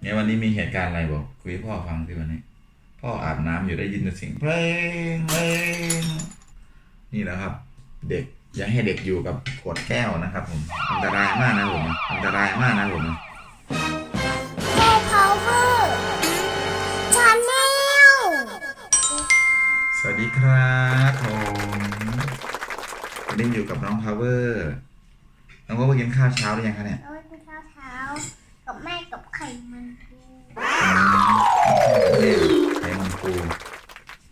เนี่ยวันนี้มีเหตุการณ์อะไรบอกคุยให้พ่อฟังสิวันนี้ พ่ออาบน้ำอยู่ได้ยินแต่เสียงเพลงเพลงนี่แหละครับ เด็กอย่าให้เด็กอยู่กับขวดแก้วนะครับ ผมอันตรายมากนะผมนะอันตรายมากนะผมนะโ p o w e r Channel สวัสดีครับผมวันนี้อยู่กับน้องพาวเวอร์น้องพาวเวอร์กินข้าวเช้าหรือยังคะเนี่ย เราไปกินข้าวเช้า กับแม่กับไข่มันปูไข่มันปู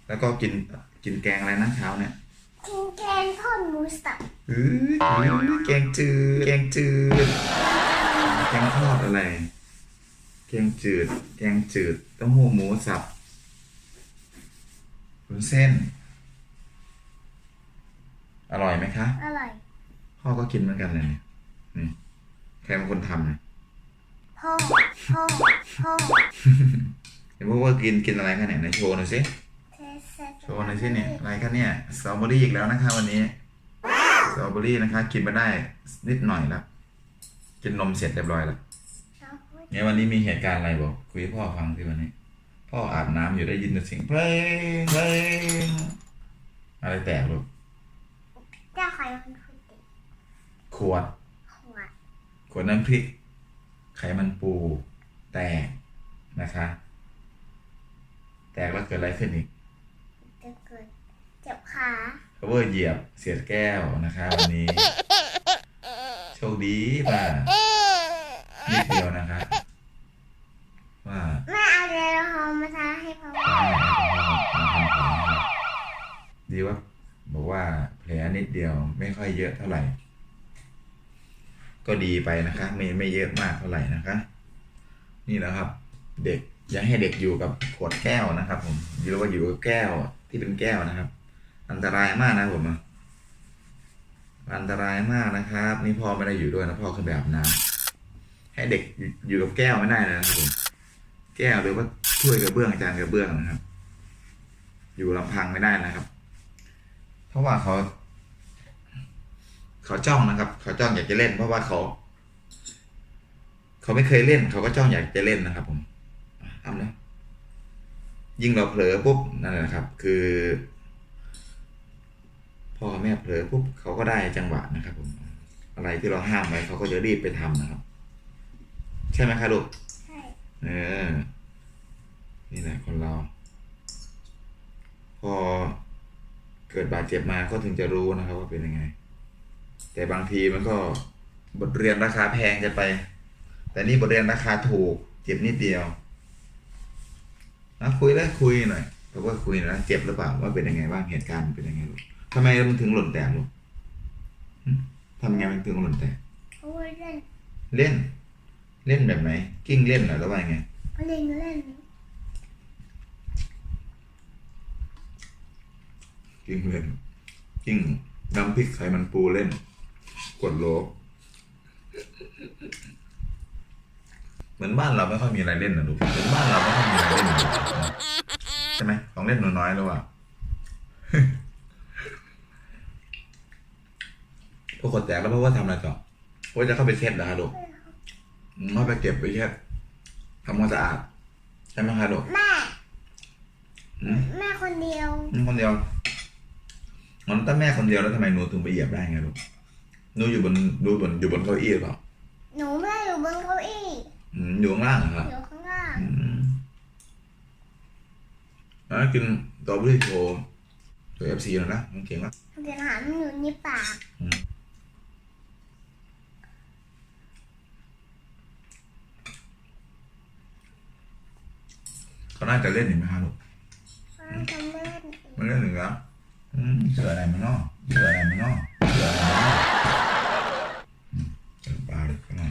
แล้วก็กินกินแกงอะไรนะเช้าเนี่ยกินแกงทอดหมูสับอือแกงจืดแกงจืดแกงทอดอะไร แกงจืด แกงจืดเต้าหู้หมูสับวุ้นเส้น อร่อยไหมคะอร่อยพ่อก็กินเหมือนกันเลยเนี่ยนี่ใครเป็นคนทำเนี่ยพ่อ พ่อพ่อเห็นพวกว่ากินกินอะไรกันเนี่ยในโชว์หน่อยสิเทสเสร็จโชว์หน่อยสิเนี่ยอะไรกันเนี่ยสตรอเบอรี่อีกแล้วนะคะวันนี้สตรอเบอรี่นะคะ กินมาได้นิดหน่อยแล้วกินนมเสร็จเรียบร้อยแล้วเนี่ยวันนี้มีเหตุการณ์อะไรบอกคุยให้พ่อฟังสิวันนี้ พ่ออาบน้ำอยู่ได้ยินแต่เสียงเพลงเพลงอะไรแตกลูกเจ้าไข่มันคือติดขวดขวดขวดน้ำพริกไข มันปูแตกนะคะ แตกแล้วเกิดอะไรขึ้นอีกจะเกิดเจ็บขาพาวเวอร์เหยียบเสียดแก้วนะคะวันนี้ โชคดีป่ะนิดเดียวนะคะว่าแม่เอาแอลกอฮอล์มาทาให้พ่อป้าแอลกอฮอล์มาทำแผลให้ดีว่าบอกว่าแผลนิดเดียวไม่ค่อยเยอะเท่าไหร่ ก็ดีไปนะคะ ไม่ไม่เยอะมากเท่าไหร่นะคะ นี่แหละครับ เด็กอย่าให้เด็กอยู่กับขวดแก้วนะครับ ผมหรือว่าอยู่กับแก้วที่เป็นแก้วนะครับ อันตรายมากนะผมอันตรายมากนะครับ นี่พ่อไม่ได้อยู่ด้วยนะพ่อขึ้นไปอาบน้ำให้เด็กอยู่กับแก้วไม่ได้นะครับผมแก้วหรือว่าถ้วยกระเบื้องจานกระเบื้องนะครับ อยู่ลำพังไม่ได้นะครับ เพราะว่าเขา เขาจ้องนะครับ เขาจ้องอยากจะเล่น เพราะว่าเขา เขาไม่เคยเล่น เขาก็จ้องอยากจะเล่นนะครับ ผมอะทำนะยิ่งเราเผลอปุ๊บนั่นแหละครับ คือพ่อแม่เผลอปุ๊บเขาก็ได้จังหวะนะครับ ผม อะไรที่เราห้ามไว้เขาก็จะรีบไปทำนะครับ ใช่ไหมคะลูกใช่เออนี่แหละคนเรา พอเกิดบาดเจ็บมาก็ถึงจะรู้นะครับ ว่าเป็นยังไง แต่บางทีมันก็บทเรียนราคาแพงจะไป แต่นี่บทเรียนราคาถูก เจ็บนิดเดียวนะคุยแล้วคุยหน่อยเพราะว่าคุยนะเจ็บหรือเปล่าว่าเป็นยังไงบ้างเหตุการณ์มันเป็นยังไงลูกทำไมมันถึงหล่นแตกลูกหึทำยังไงมันถึงหล่นแตกเขาไว้เล่น เล่น เล่นแบบไหน กิ้งเล่นเหรอหรือว่ายังไงเล่นเล่นกิ้งเล่นกิ้งน้ำพริกไข่มันปูเล่น กดโลบเหมือนบ้านเราไม่ค่อยมีอะไรเล่นนะลูกเหมือนบ้านเราไม่ค่อยมีอะไรเล่นนะลูกใช่ไหมของเล่นน้อยๆแล้วอะพวกคนแตกแล้วเพราะว่าทำอะไรต่อเพราะว่าจะเข้าไปเช็ดนะฮะลูกอืมเข้าไปเก็บไปเช็ดทำความสะอาดใช่ไหมคะลูกแม่อืมแม่คนเดียวอืมคนเดียวมันถ้าแม่คนเดียวแล้วทำไมหนูถึงไปเหยียบได้ไงลูก หนูอยู่บนดูบนอยู่บนเก้าอี้หรือเปล่าหนูแม่อยู่บนเก้าอี้อืมอยู่ข้างล่างเหรอครับอยู่ข้างล่างอืมแล้วกินตอเบอรี่โชว์ตัวเอฟซีหน่อยนะมันเก่งมากเดี๋ยวหามันอยู่ในปากเขาน่าจะเล่นอีกไหมครับลูกมันจะเล่นมันเล่นหนึ่งแล้วอืมเสืออะไรมันนอกเสืออะไรมันนอกเสืออะไรมันนอกอืมเสือปลาเลยก็ได้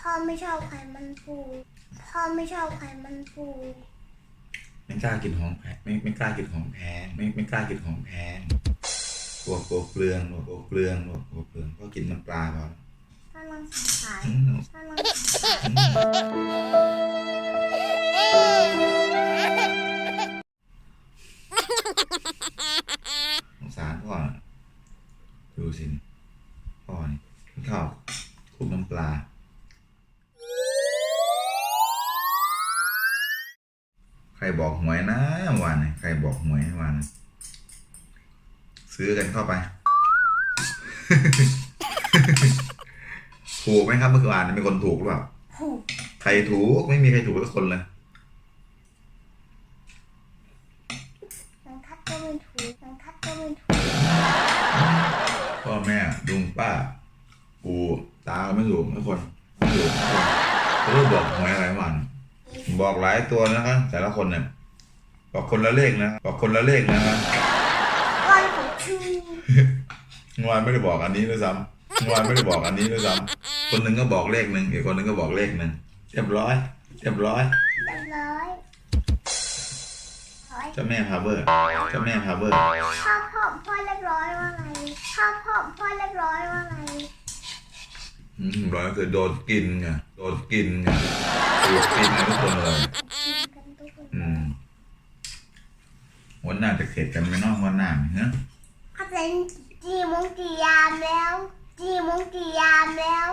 พ่อ ไม่ชอบไข่มันปูพ่อไม่ชอบไข่มันปูไม่กล้ากินของแพงไม่ไม่กล้ากินของแพงไม่ไม่กล้ากินของแพงกลัวกลัวเปลืองกลัวกลัวเปลืองกลัวกลัวเปลืองก็กินน้ำปลาพอพ่อลองสงสารอืมพ่อลองสงสารสงสารพ่อน่ะดูสิพ่อนี่กินข้าวคลุกน้ำปลา รบอกหวยนะเมื่อวานเนี่ยใครบอกหวยเมื่อวานนะซื้อกันเข้าไปถูกไหมครับเมื่อวานมีคนถูกหรือเปล่าผูกใครถูกไม่มีใครถูกสักคนเลยนังคัดก็ไม่ถูกนังคัดก็ไม่ถูกพ่อแม่ลุงป้าปู่ตาก็ไม่ถูกทุกคนไม่ถูกทุกคนเขาเริ่มบอกหวยอะไรเมื่อวาน บอกหลายตัวนะครับแต่ละคนเนี่ยบอกคนละเลขนะบอกคนละเลขนะครับก้อนของชูเมื่อวานไม่ได้บอกอันนี้ด้วยซ้ำเมื่อวานไม่ได้บอกอันนี้ด้วยซ้ำคนหนึ่งก็บอกเลขหนึ่งอีกคนหนึ่งก็บอกเลขหนึ่งเรียบร้อยเรียบร้อยเรียบร้อยร้อยเจ้าแม่พาเวอร์เจ้าแม่พาเวอร์พ่อพ่อพ่อเรียบร้อยว่าไงพ่อพ่อพ่อเรียบร้อยว่าไงอืมร้อยก็คือโดนกินไงโดนกินไง ถูกกินกันทุกคนเลยกินกันทุกคนอืมวันหน้าจะเข็ดกันไหมเน้องวันหน้าเนะเขาเป็นจีโมงกี่ยามแล้วจีโมงกี่ยามแล้ว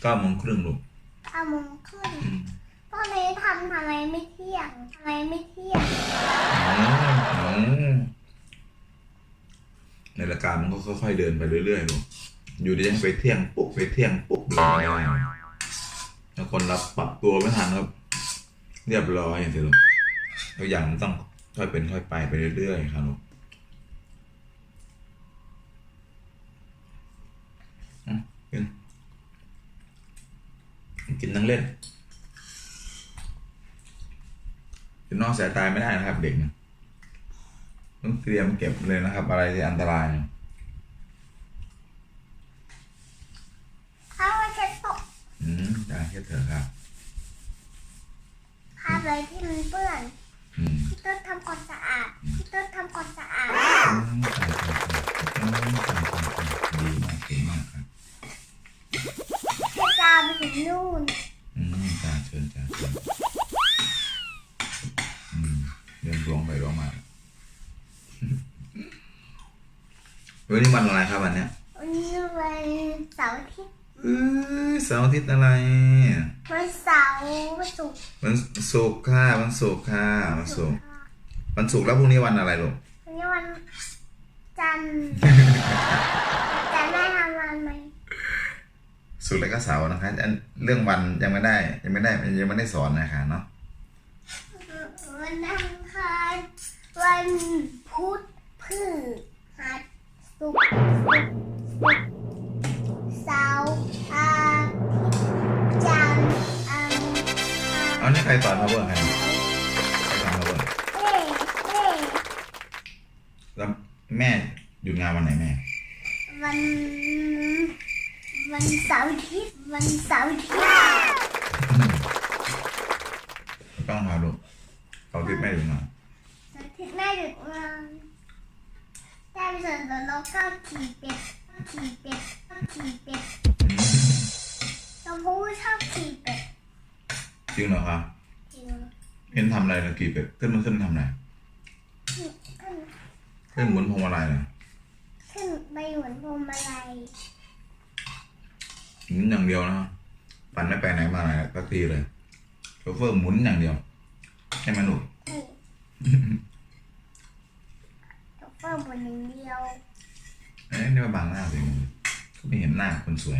เก้าโมงครึ่งลูกเก้าโมงครึ่งอืมพ่อเลยทำทำไมไม่เที่ยงทำไมไม่เที่ยงอ๋อในรายการมันก็ค่อยๆเดินไปเรื่อยๆลูกอยู่ดีๆไปเที่ยงปุ๊บไปเที่ยงปุ๊บเลยไม่ได้ แล้วคนรับปรับตัวไม่ทันครับ เรียบร้อยอย่างเดียวลูกตัวอย่างมันต้องค่อยเป็นค่อยไปไปเรื่อยๆครับลูกอะกินกินทั้งเล่นกินนอกสายตายไม่ได้นะครับเด็กนะต้องเตรียมเก็บเลยนะครับ อะไรที่อันตรายถ้าว่าจะตก อื มได้แค่เถอะครับภาพอะไรที่มันเปื้อนอืมพี่ต้นทำความสะอาดพี่ต้นทำความสะอาดอืมใช่ใช่ใช่อืมใช่ใช่ใช่ดีมากเก่งมากครับให้จามไปถึงนู่นอืมจ้าเชิญจ้าเชิญอืมเดินร้องไปร้องมา วันนี้วันอะไรครับวันเนี้ยวันนี้วันเสาร์อาทิตย์เอ้ย เสาร์อาทิตย์อะไรวันเสาร์วันศุกร์วันศุกร์ค่ะวันศุกร์ค่ะวันศุกร์วันศุกร์แล้วพรุ่งนี้วันอะไรลูกวันนี้วันจันทร์จันทร์แม่ทำงานไหมศุกร์แล้วก็เสาร์นะคะอันเรื่องวันยังไม่ได้ ยังไม่ได้ยังไม่ได้สอนนะคะเนาะวันอังคารวันพุธพฤหัสศุกร์ศุกร์ รเอานี่ใครสอนพาวเวอร์ใครใครสอนพาวเวอร์เอ๊ะเอ๊ะแล้วแม่หยุดงานวันไหนแม่ วัน วันเสาร์อาทิตย์วันเสาร์อาทิตย์ต้องพาลูกเขาทิศแม่หยุดงานเสาร์อาทิตย์แม่หยุดงานได้ไปเสร็จแล้วเราก็ขี่เป็ดขี่เป็ดขี่เป็ดอืมเราพูดชอบขี่เป็ด จริงเหรอครับจริง เอ็นทำอะไรนะกี่เป็ดขึ้นมาขึ้นทำอะไรขึ้นขึ้นหมุนพวงมาลัยนะขึ้นไปเหมือนพวงมาลัยหมุนอย่างเดียวนะปั่นไม่ไปไหนมาไหนสักทีเลยโชเฟอร์หมุนอย่างเดียวให้มันหนุกนี่ตกเพิ่มบนหนึ่งเดียวเอ้ยนี่มาบังหน้าสิเขาไม่เห็นหน้าคนสวย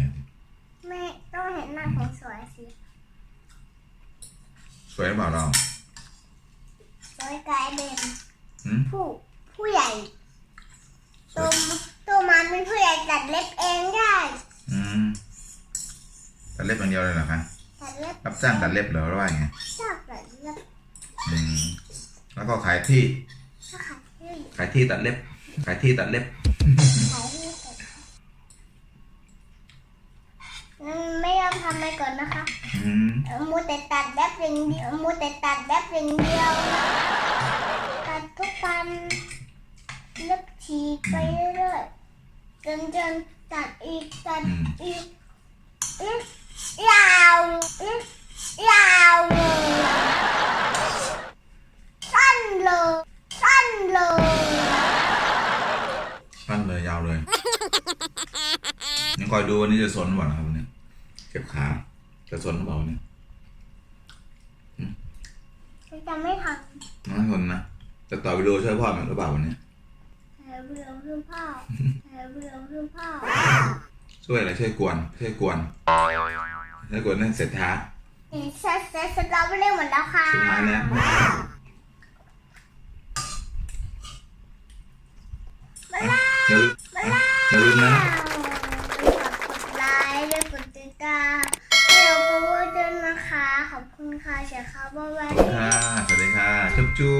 แม่ต้องเห็นหน้าของสวยสิสวยหรือเปล่าเรา สวยกลายเป็นหืมผู้ผู้ใหญ่ตัวตัวมันเป็นผู้ใหญ่ตัดเล็บเองได้ อืมตัดเล็บอย่างเดียวเลยเหรอคะตัดเล็บรับจ้างตัดเล็บเหรอหรือว่าไงชอบตัดเล็บอืมแล้วก็ขายที่ ถ้าขาดที่ขายที่ตัดเล็บ ขายที่ตัดเล็บ ขายที่เสร็จอืมไม่ยอมทำไปก่อนนะคะอื มเออมูแต่ตัดเล็บอย่างเดียวมูแต่ตัดเล็บอย่างเดียว ตัดทุกวันเล็บฉีกไปเรื่อยๆจนจนตัดอีกตัดอืมอีกอีกยาวอีกยาวเลยสั้นเลยสั้นเลยสั้นเลยยาวเลยยังคอยดูวันนี้จะสนหรือเปล่านะครับวันนี้เจ็บขา จะสนหรือเปล่าวันนี้หืมฉันจะไม่ทน้องทนนะจะต่อวิดีโอช่วยพ่อมันหรือเปล่าวันนี้ำแอบเบื่อเพื่อพ่อแอบเบื่อเพื่อพ่อช่วยอะไรช่วยกวนช่วยกวนช่วยกวนนั่นเสร็จท้าเอ๊ะเสร็จเสร็จเสร็จเราไปเล่นหมดแล้วค่ะสุดท้ายแล้วมาแล้วอย่าลืมอย่าลืมนะกดไลค์และกดติดตาม อบคุณค่ะเชียร์ครับบ๊ายบาย ค่ะสวัสดีค่ะ จุ๊บจุ๊บ